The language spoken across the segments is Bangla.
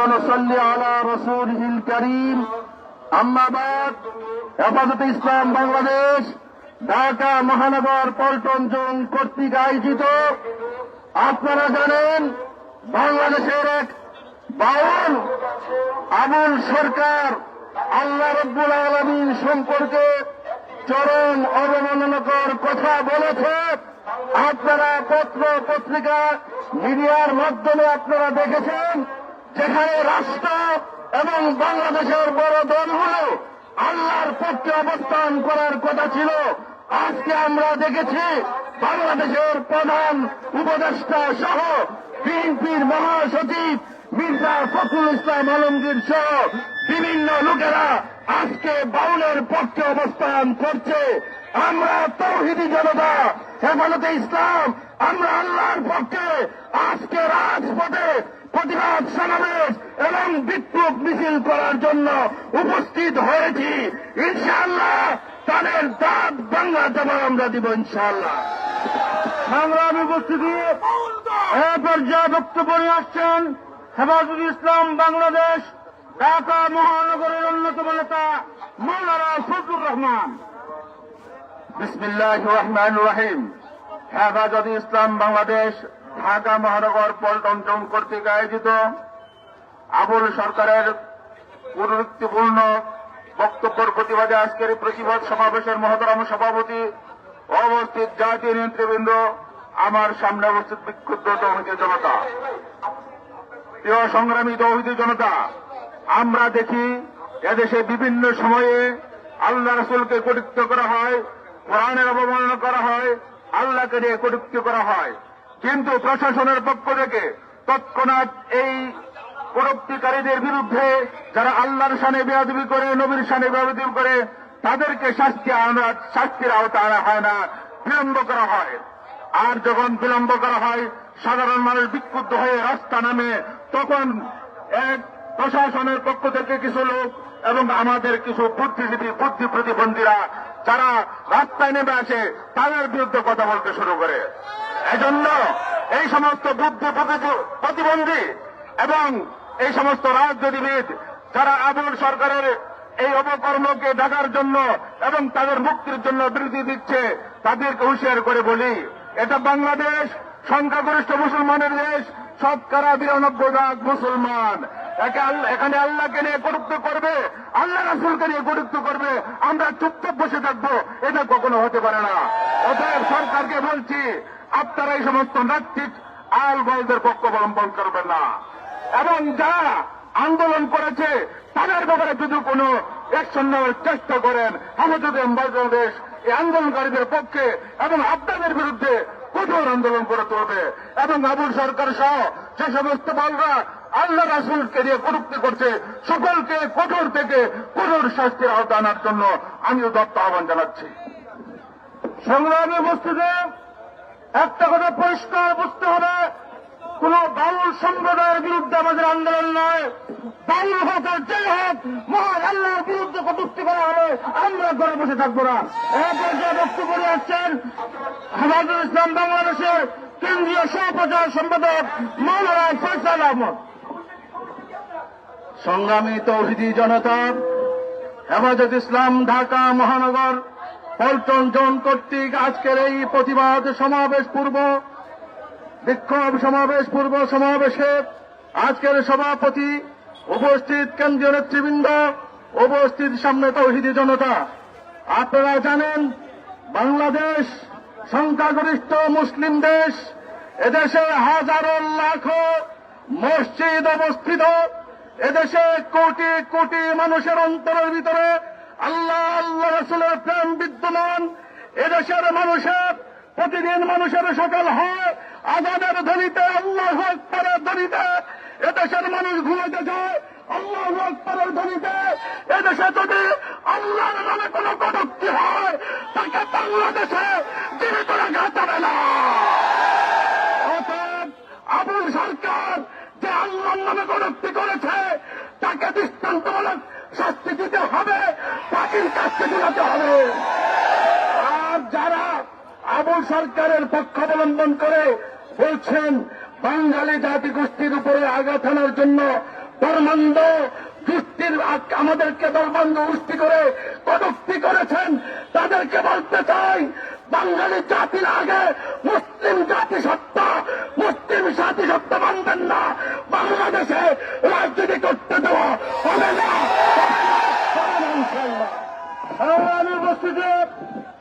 ونصلي على رسوله الكريم أما بعد হেফাজতে ইসলাম বাংলাদেশ ঢাকা মহানগর পল্টন জোন কর্তৃক আয়োজিত আপনারা জানেন বাংলাদেশের এক বাউল আবুল সরকার আল্লাহ রব্বুল আলমীর সম্পর্কে চরম অবমাননাকর কথা বলেছে আপনারা পত্র পত্রিকা মিডিয়ার মাধ্যমে আপনারা দেখেছেন যেখানে রাষ্ট্র এবং বাংলাদেশের বড় দলগুলো আল্লাহর পক্ষে অবস্থান করার কথা ছিল, আজকে আমরা দেখেছি বাংলাদেশের প্রধান উপদেষ্টা সহ বিএনপির মহাসচিব মির্জা ফখরুল ইসলাম আলমগীর সহ বিভিন্ন লোকেরা আজকে বাউলের পক্ষে অবস্থান করছে। আমরা তৌহিদি জনতা, হেফাজতে ইসলাম, আমরা আল্লাহর পক্ষে আজকে রাজপথে প্রতিবাদ সমাবেশ এবং বিক্ষোভ মিছিল করার জন্য উপস্থিত হয়েছি। ইনশাআল্লাহ তাদের দাঁত বাংলা জবাব আমরা দিব ইনশাআল্লাহ। সংগ্রামী উপস্থিতি, এ পর্যায়ে বক্তব্য নিয়ে আসছেন হেফাজুল ইসলাম বাংলাদেশ, ঢাকা মহানগরের অন্যতম নেতা মৌলানা ফজলুর রহমান। বিসমিল্লাহ রহমান রহিম। হেফাজত ইসলাম বাংলাদেশ ঢাকা মহানগর পল্টন জোন কর্তৃক আয়োজিত আবুল সরকারের পুনরুক্তিপূর্ণ বক্তব্যের প্রতিবাদে আজকের প্রতিবাদ সমাবেশের মহতরম সভাপতি অবস্থিত জাতীয় নেতৃবৃন্দ আমার সামনে অবস্থিত বিক্ষুব্ধ তৌহিদি জনতা। প্রিয় সংগ্রামী তৌহিদি জনতা, আমরা দেখি এদেশে বিভিন্ন সময়ে আল্লাহ রসুলকে কটুক্ত করা হয়, কোরআনের অবমাননা করা হয়, আল্লাহকে নিয়ে কটুক্তি করা হয়। কিন্তু প্রশাসনের পক্ষ থেকে তৎক্ষণাৎ এই কটুক্তিকারীদের বিরুদ্ধে যারা আল্লাহর সানে বেয়াদবি করে, নবীর সানে বেয়াদবি করে, তাদেরকে শাস্তি আনা, শাস্তির আওতা আনা হয় না, বিলম্ব করা হয়। আর যখন বিলম্ব করা হয়, সাধারণ মানুষ বিক্ষুব্ধ হয়ে রাস্তা নামে, তখন এক প্রশাসনের পক্ষ থেকে কিছু লোক এবং আমাদের কিছু বুদ্ধিজীবী, বুদ্ধি প্রতিবন্ধীরা, যারা রাস্তায় নেমে আসে, তাদের বিরুদ্ধে কথা বলতে শুরু করে। এজন্য এই সমস্ত বুদ্ধি প্রতিবন্ধী- এবং এই সমস্ত রাজনীতিবিদ যারা আবুল সরকারের এই অপকর্মকে ঢাকার জন্য এবং তাদের মুক্তির জন্য বিরতি দিচ্ছে, তাদেরকে হুঁশিয়ার করে বলি, এটা বাংলাদেশ, সংখ্যাগরিষ্ঠ মুসলমানের দেশ, শতকরা বিরানব্বই ভাগ মুসলমান। এখানে আল্লাহকে নিয়ে কটুক্ত করবে, আল্লাহ রাসুলকে নিয়ে কটুক্ত করবে, আমরা চুপচাপ বসে থাকব, এটা কখনো হতে পারে না। অতএব সরকারকে বলছি আপনারা এই সমস্ত নাস্তিক আল বলদের পক্ষ অবলম্বন করবেন না। এবং যারা আন্দোলন করেছে, তাদের ব্যাপারে যদি কোনো অ্যাকশন নেওয়ার চেষ্টা করেন আমাদের বাংলাদেশ এই আন্দোলনকারীদের পক্ষে এবং আপনাদের বিরুদ্ধে কঠোর আন্দোলন করে তুলবে এবং আবুল সরকার সহ যে সমস্ত বলরা আল্লাহ রাসুলকে নিয়ে কটুক্তি করছে, সকলকে কঠোর থেকে কঠোর শাস্তির আওতা আনার জন্য আমিও দত্ত আহ্বান জানাচ্ছি। সংগ্রামী উপস্থিতি একটা কথা পরিষ্কার বুঝতে হবে, কোন বাউল সম্প্রদায়ের বিরুদ্ধে আমাদের আন্দোলন নয়। বাউল হোক আর যে হোক, মহান আল্লাহর বিরুদ্ধে কটুক্তি করা হবে আমরা ঘরে বসে থাকব না। এই পর্যায়ে বক্তব্য নিয়ে আসছেন হেফাজুল ইসলাম বাংলাদেশের কেন্দ্রীয় সহপ্রচার সম্পাদক মৌলানা ফয়সাল আহমদ। সংগ্রামী তৌহিদি জনতা, হেফাজত ইসলাম, ঢাকা মহানগর পল্টন জোন কর্তৃক আজকের এই প্রতিবাদ সমাবেশ পূর্ব, বিক্ষোভ সমাবেশ পূর্ব সমাবেশে আজকের সভাপতি উপস্থিত কেন্দ্রীয় নেতৃবৃন্দ, উপস্থিত সামনে তৌহিদি জনতা। আপনারা জানেন, বাংলাদেশ সংখ্যাগরিষ্ঠ মুসলিম দেশ। এদেশে হাজারো লাখো মসজিদ অবস্থিত। এদেশে কোটি কোটি মানুষের অন্তরের ভিতরে আল্লাহ আল্লাহ রসুলের প্রেম বিদ্যমান। এদেশের মানুষের, প্রতিদিন মানুষের সকাল হয়, আজাদের ধরিতে আল্লাহ আকবরের ধরিতে এদেশের মানুষ ঘুমাইতে যায়, আল্লাহ আকবরের ধরিতে এদেশে যদি আল্লাহর নামে কোনো কটুক্তি হয়, তাকে বাংলাদেশে জীবিত রাখা যাবে না অতএব আবুল সরকার যে আল্লাহর নামে কটুক্তি করেছে তাকে দৃষ্টান্তমূলক শাস্তি দিতে হবে পাখির কাছে দিতে হবে আর যারা আবুল সরকারের পক্ষ অবলম্বন করে বলছেন, বাঙালি জাতি গোষ্ঠীর উপরে আঘাত আনার জন্য ধর্মান্ধ গোষ্ঠীর আমাদেরকে ধর্মান্ধ গোষ্ঠী করে কটুক্তি করেছেন। তাদেরকে বলতে চাই, বাঙালি জাতির আগে মুসলিম জাতি সত্তা, মুসলিম জাতি সত্তা মানবেন না। বাংলাদেশে রাজনীতি করতে দেওয়া হবে না। আমি উপস্থিতি।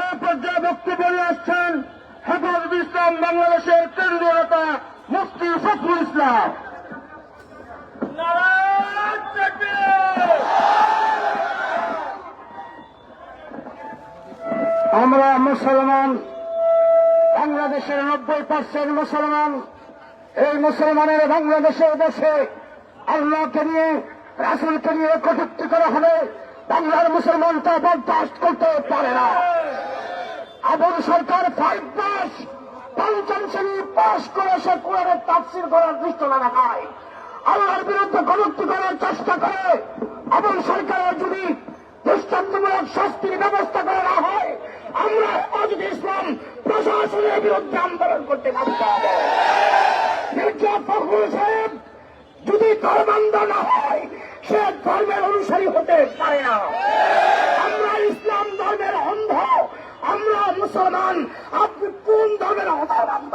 এই পর্যায়ে বক্তব্য আসছেন হেফাজত ইসলাম বাংলাদেশের কেন্দ্রীয় নেতা মুফতি ফখরুল ইসলাম। আমরা মুসলমান, বাংলাদেশের নব্বই পার্সেন্ট মুসলমান। এই মুসলমানের বাংলাদেশের দেশে আল্লাহকে নিয়ে, রাসুলকে নিয়ে কটুক্তি করা হলে বাংলার মুসলমান তা বরদাস্ত করতে পারে না। আবুল সরকার ফাইভ পাস পঞ্চম শ্রেণি পাস করে সে কোরআনের তাফসির করার দৃষ্ট না দেখায়। আল্লাহর বিরুদ্ধে কটুক্তি করার চেষ্টা করে আবুল সরকারের যদি দৃষ্টান্তমূলক শাস্তির ব্যবস্থা করা না হয়, আমরা হেফাজত ইসলাম প্রশাসনের বিরুদ্ধে আন্দোলন করতে বাধ্য যদি ধর্মান্ধ না হয়, সে ধর্মের অনুসারী হতে পারে না। আমরা ইসলাম ধর্মের অন্ধ আমরা মুসলমান, আপনি কোন ধর্মের অন্ধ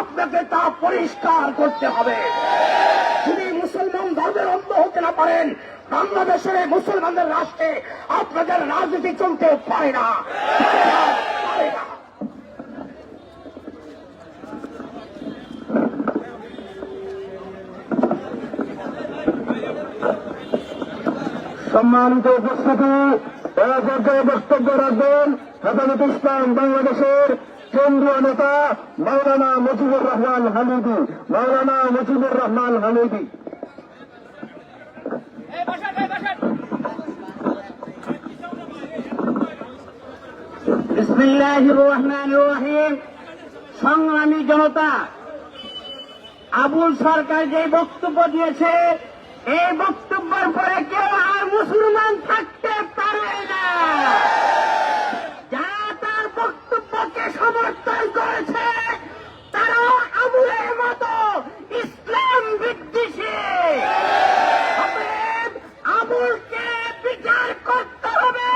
আপনাকে তা পরিষ্কার করতে হবে। যদি মুসলমান ধর্মের অন্ধ হতে না পারেন, বাংলাদেশের মুসলমানদের রাষ্ট্রে আপনাদের রাজনীতি চলতে পারে না। সম্মানিত উপস্থিতি বক্তব্য রাখবেন। হেফাজত ইসলাম বাংলাদেশের কেন্দ্রীয় নেতা মাওলানা মুজিবুর রহমান হামিদি। মাওলানা মুজিবুর রহমান হামিদি। সংগ্রামী জনতা, আবুল সরকার যে বক্তব্য দিয়েছে, এই বক্তব্যের পরে কেউ আর মুসলমান থাকতে পারে না। সমর্থন করেছে তারা আবুলের মতো ইসলাম বিদ্বেষী। আবুলকে বিচার করতে হবে,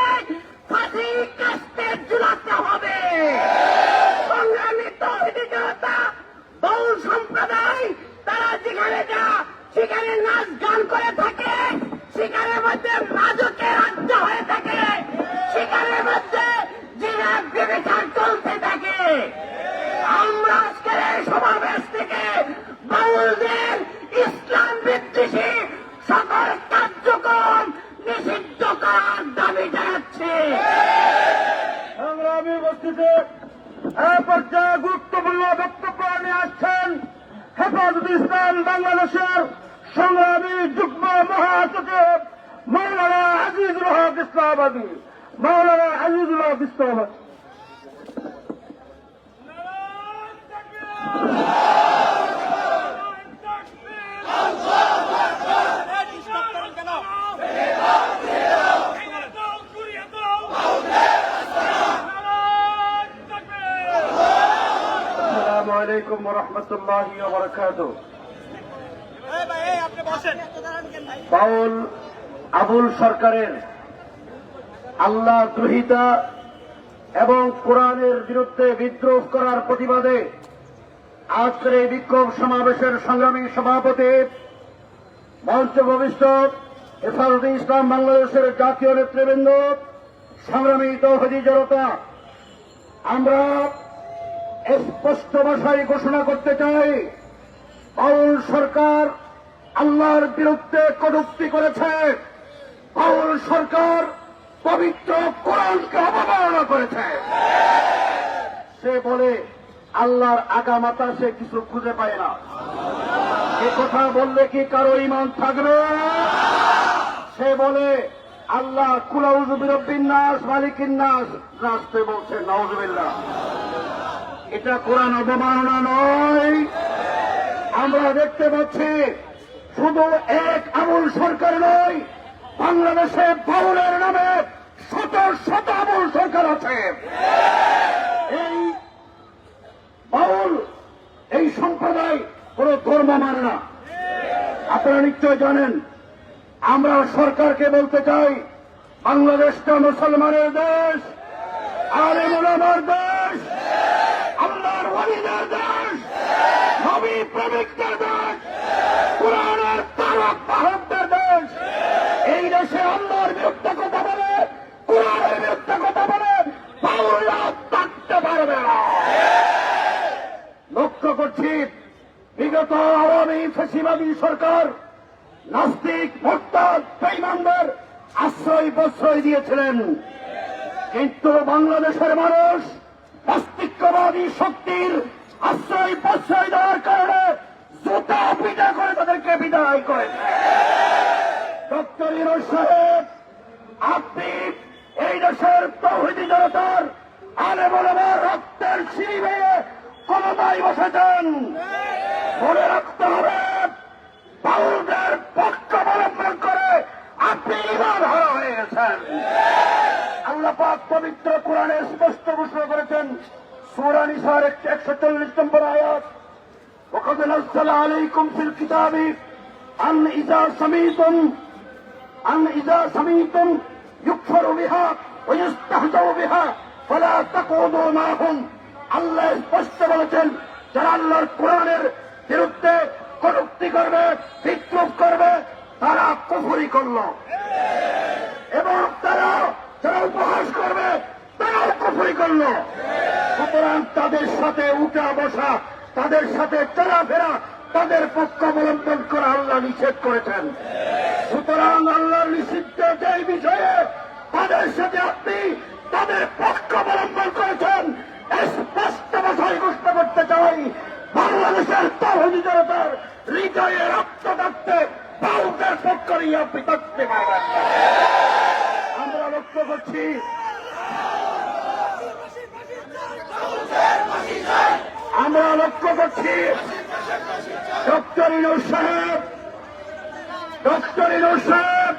ফাঁসি কাস্তে ঝুলাতে হবে। বাংলাদেশের সংগ্রামী যুগ্ম মহাসচিব মৌলানা আজিজুল হক ইসলামাবাদী মৌলানা আজিজুল হক ইসলামাবাদী আসসালামু আলাইকুম রহমতুল্লাহ বরকাত বাউল আবুল সরকারের আল্লাহ দ্রোহিতা এবং কোরআনের বিরুদ্ধে বিদ্রোহ করার প্রতিবাদে আজকের এই বিক্ষোভ সমাবেশের সংগ্রামী সভাপতি, মঞ্চ ভবিষ্যৎ হেফাজতে ইসলাম বাংলাদেশের জাতীয় নেতৃবৃন্দ, সংগ্রামী তৌহদি জনতা, আমরা স্পষ্ট ভাষায় ঘোষণা করতে চাই বাউল সরকার আল্লাহর বিরুদ্ধে কটুক্তি করেছে। বাউল সরকার পবিত্র কোরআনকে অবমাননা করেছে। সে বলে, আল্লাহর আগামাতা সে কিছু খুঁজে পায় না। এ কথা বললে কি কারও ইমান থাকবে? সে বলে আল্লাহ কুলাউজুবিরব্বিন নাস, মালিকিন নাস। নাচতে বলছে নওজুবিল্লাহ এটা কোরআন অবমাননা নয়। আমরা দেখতে পাচ্ছি, শুধু এক আমুল সরকার নয়, বাংলাদেশে বাউলের নামে শত শত আমুল সরকার আছে। এই বাউল, এই সম্প্রদায় কোন ধর্ম মানে না। আপনারা নিশ্চয় জানেন, আমরা সরকারকে বলতে চাই, বাংলাদেশটা মুসলমানের দেশ আলেমুল আমার দেশ ওয়ালিদের দেশ। নবী প্রেমিকদের দেশ। কোরআনের তারক বাহকদের দেশ। এই দেশে আল্লাহর বিরুদ্ধে কথা বলে কোরআনের বিরুদ্ধে কথা বলে বাউল্লা থাকতে পারবে না। লক্ষ্য করছি, বিগত আওয়ামী ফেসিবাদী সরকার নাস্তিক, মোর্তাদ বেইমানদের আশ্রয় প্রশ্রয় দিয়েছিলেন। কিন্তু বাংলাদেশের মানুষ নাস্তিকবাদী শক্তির আশ্রয় প্রশ্রয় দেওয়ার কারণে জুতা পিটা করে তাদেরকে বিদায় করেছে ডক্টর ইরোজ সাহেব, আপনি এই দেশের তৌহিদি জনতার আলে বলে রক্তের সিঁড়ি ভেঙে ক্ষমতায় বসেছেন। মনে রাখতে হবে, বাউলদের পক্ষ অবলম্বন করে আপনি ইমান হারা হয়ে গেছেন। আল্লাহ পবিত্র কোরআনে স্পষ্ট ঘোষণা করেছেন সুরা নিসার একশো চল্লিশ নম্বর আয়াত وقد نزل عليكم في الكتاب أن إذا سميتم أن إذا سميتم يكفر بها ويستهزأ بها فلا تقعدوا معهم আল্লাহ স্পষ্ট বলেছেন যারা আল্লাহর কোরআনের বিরুদ্ধে কটুক্তি করবে বিদ্রুপ করবে তারা কুফুরি করল এবং তারা যারা উপহাস করবে কুফুরি করল। সুতরাং তাদের সাথে উঠা বসা, তাদের সাথে চলাফেরা, তাদের পক্ষ অবলম্বন করা আল্লাহ নিষেধ করেছেন। সুতরাং আল্লাহর নিষিদ্ধ যে বিষয়ে তাদের সাথে আপনি তাদের পক্ষ অবলম্বন করেছেন স্পষ্ট ভাষায় ঘোষণা করতে চাই, বাংলাদেশের তহদি জনতার হৃদয়ে রক্ত থাকতে বাউদের পক্ষ নিয়ে আপনি থাকতে পারবেন আমরা লক্ষ্য করছি আমরা লক্ষ্য করছি ডক্টর ইনুর সাহেব, ডক্টর ইনুর সাহেব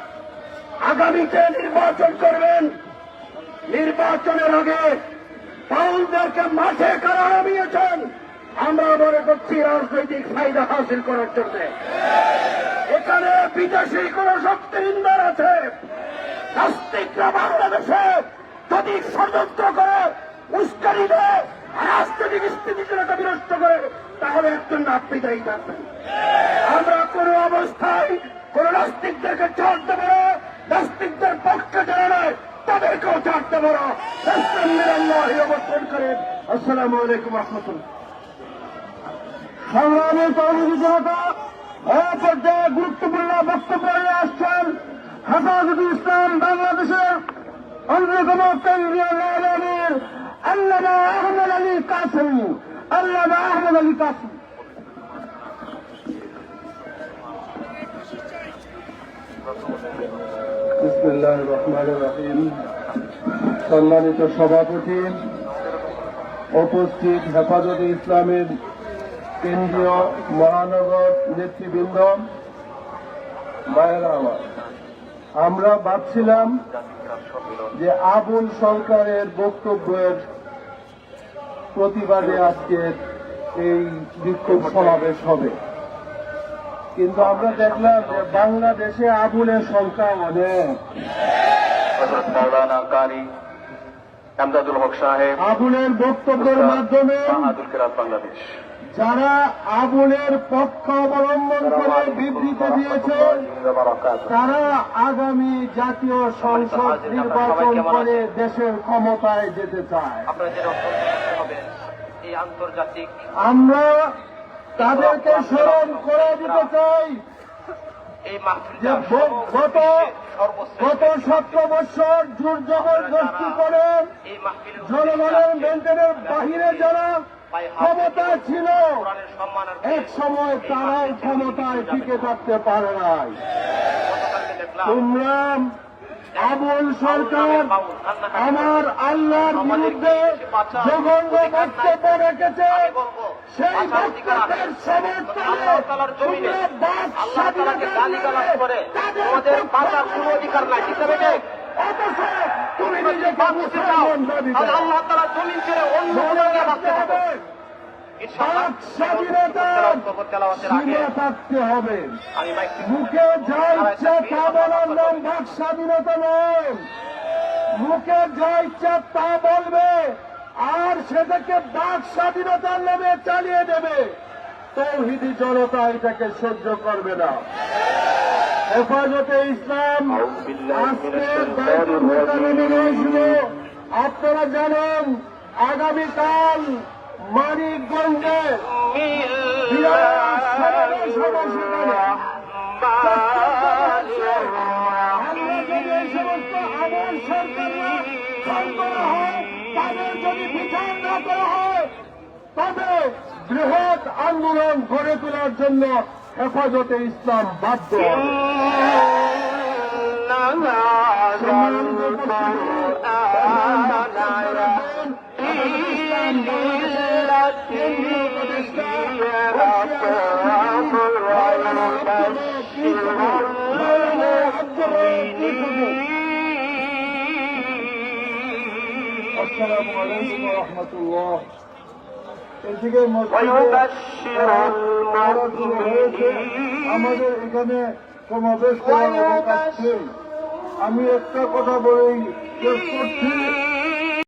আগামীতে নির্বাচন করবেন। নির্বাচনের আগে বাউলদেরকে মাঠে কারা নামিয়েছেন আমরা মনে করছি রাজনৈতিক ফায়দা হাসিল করার জন্য। এখানে বিদেশি কোন শক্তি ইন্দার আছে। নাস্তিকরা বাংলাদেশে যদি ষড়যন্ত্র করে, উস্কানি দেয় রাজনৈতিক স্থিতিশীলতা বিনষ্ট করে, তাহলে একজন আপনি দায়ী থাকবেন। আমরা কোন অবস্থায় কোন নাস্তিকদেরকে ছাড়তে পারো নাস্তিকদের পক্ষে যারা নয়, তাদেরকেও ছাড়তে পারো অবস্থান করেন। আসসালামু আলাইকুম রহমতুল্লাহ। সংগ্রামী তরুণী জনতা, এই পর্যায়ে গুরুত্বপূর্ণ বক্তব্য নিয়ে আসছেন হেফাজতুল ইসলাম বাংলাদেশের অন্যতম কেন্দ্রীয় ন্যায়ালয়ের আল্লামা আহমদ আলী কাসমি। আল্লামা আহমদ আলী কাসমি। সম্মানিত সভাপতি, উপস্থিত হেফাজতে ইসলামের কেন্দ্রীয় মহানগর নেতৃবৃন্দ, মায়েরা আমরা ভাবছিলাম যে আবুল সরকারের বক্তব্যের প্রতিবাদে আজকের এই বিক্ষোভ সমাবেশ হবে। কিন্তু আমরা দেখলাম যে বাংলাদেশে আবুলের সংখ্যা অনেক। আবুলের বক্তব্যের মাধ্যমে বাংলাদেশ। যারা আবুলের পক্ষ অবলম্বন করে বিবৃতি দিয়েছে তারা আগামী জাতীয় সংসদ নির্বাচন করে দেশের ক্ষমতায় যেতে চায়। আমরা তাদেরকে স্মরণ করে দিতে চাই গত গত সতেরো বছর জোর জবরদস্তি করে এই জনগণের মেনটেনের বাহিরে যারা ক্ষমতা ছিল। এক সময় তারাও ক্ষমতায় টিকে থাকতে পারে নাই। গতকালকে দেখলাম তোমরা আবুল সরকার আমার আল্লাহর বিরুদ্ধে জঘন্য বক্তব্য রেখেছে। সেই। বক্তব্যের সমর্থনে করে তাদের বাঁচার কোনো অধিকার নাই ঠিক আছে করো। আল্লাহ তালা জমিন ছেড়ে অন্য কোথাও গিয়ে বাঁচতে হবে। মুখে যা ইচ্ছা তা বলার নাম বাক স্বাধীনতা নয়। মুখে যা ইচ্ছা তা বলবে আর সেটাকে বাক স্বাধীনতার নামে চালিয়ে দেবে। তৌহিদি জনতা এটাকে সহ্য করবে না। হেফাজতে ইসলাম আজকে দায়িত্ব মোকাবিলা নিয়েছিল আপনারা জানেন আগামীকাল মানিকগঞ্জে তাদের যদি বিচার না করা হয় তবে বৃহৎ আন্দোলন গড়ে তোলার জন্য হেফাজতে ইসলাম বাধ্য হবে সম্মানিত আসসালামু আলাইকুম রহমতুল্লাহ। আমাদের এখানে সমাবেশ করার আমি একটা কথা বলেই শেষ করছি